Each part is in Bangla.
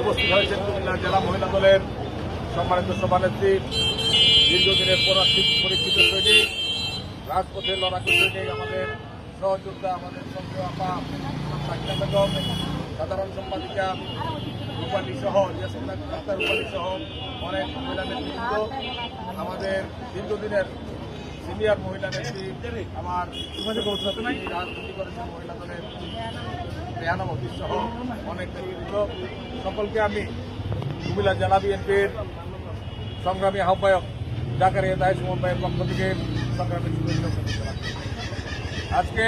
উপস্থিত হয়েছেন কুমিল্লা জেলা মহিলা দলের সম্মানিত সভানেত্রী, দীর্ঘদিনের পরীক্ষিত সৈনিক রাজপথের লড়াকু সৈনিক আমাদের সহযোদ্ধা, আমাদের সঙ্গে আপা সাধারণ সম্পাদিকা রূপালী সহ ডাক্তার রূপালী সহ অনেক মহিলা নেতৃত্ব, আমাদের দীর্ঘদিনের সিনিয়র মহিলা নেত্রী, আমার রাজনীতি করেছেন মহিলা দলের রেহানামতি সহ অনেক সকলকে আমি কুমিল্লা জেলা বিএনপির সংগ্রামী আহ্বায়ক জাকারিয়া দায় সুমন ভাইয়ের পক্ষ থেকে সংগ্রামী শুভেচ্ছা আজকে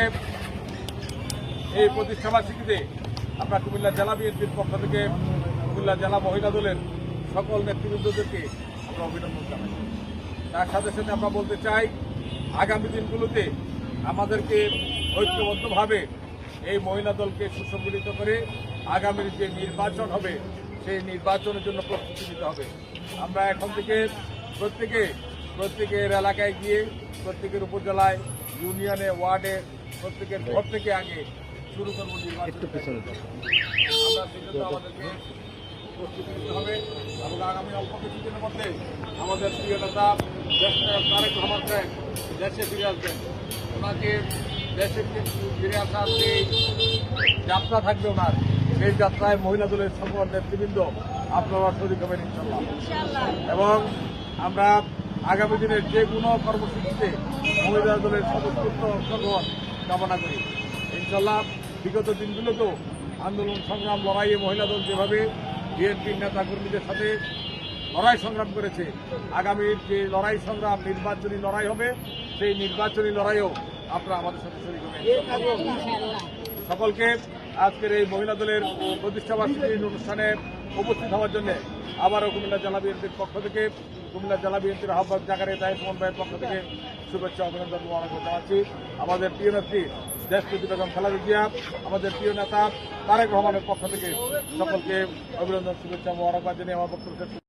এই প্রতিষ্ঠাবার্ষিকীতে আমরা কুমিল্লা জেলা বিএনপির পক্ষ থেকে কুমিল্লা জেলা মহিলা দলের সকল নেতৃবৃন্দদেরকে আমরা অভিনন্দন জানাই। তার সাথে সাথে আমরা বলতে চাই আগামী দিনগুলোতে আমাদেরকে ঐক্যবদ্ধভাবে এই মহিলা দলকে সুসংগঠিত করে আগামীর যে নির্বাচন হবে সেই নির্বাচনের জন্য প্রস্তুতি নিতে হবে। আমরা এখন থেকে প্রত্যেকে প্রত্যেকের এলাকায় গিয়ে প্রত্যেকের উপজেলায় ইউনিয়নে ওয়ার্ডে প্রত্যেকের ঘর থেকে আগে শুরু করব নির্বাচন। আমরা সেজন্য আমাদেরকে প্রস্তুতি নিতে হবে এবং আগামী অল্প কিছুদিনের মধ্যে আমাদের প্রিয় নেতা দেশ তারেক রহমান সাহেব দেশে ফিরে আসবেন ওনাকে দেশে ফিরে আসার যে যাত্রা থাকবে ওনার সেই যাত্রায় মহিলা দলের সকল নেতৃবৃন্দ আপনারা শরীর হবেন ইনশাল্লাহ এবং আমরা আগামী দিনের যে কোনো কর্মসূচিতে মহিলা দলের সদস্যত্ব অংশগ্রহণ কামনা করি। ইনশাল্লাহ বিগত দিনগুলোতেও আন্দোলন সংগ্রাম লড়াইয়ে মহিলা দল যেভাবে বিএনপির নেতা কর্মীদের সাথে লড়াই সংগ্রাম করেছে। আগামীর যে লড়াই সংগ্রাম, নির্বাচনী লড়াই হবে, সেই নির্বাচনী লড়াইও আপনারা আমাদের সাথে শরীর সকলকে আজকের এই মহিলা দলের প্রতিষ্ঠাবার্ষিকীর অনুষ্ঠানে উপস্থিত হওয়ার জন্য আবারও কুমিল্লা জেলা বিএনপির পক্ষ থেকে, কুমিল্লা জেলা বিএনপির আহ্বায়ক জাগারে তাই সমন্বয়ের পক্ষ থেকে শুভেচ্ছা, অভিনন্দন মহানগর জানাচ্ছি আমাদের প্রিয় নেত্রী দেশপ্রীতি বেগম খালাদা জিয়া, আমাদের প্রিয় নেতা তারেক রহমানের পক্ষ থেকে সকলকে অভিনন্দন, শুভেচ্ছা মহানগর জানিয়ে আমার বক্তব্য।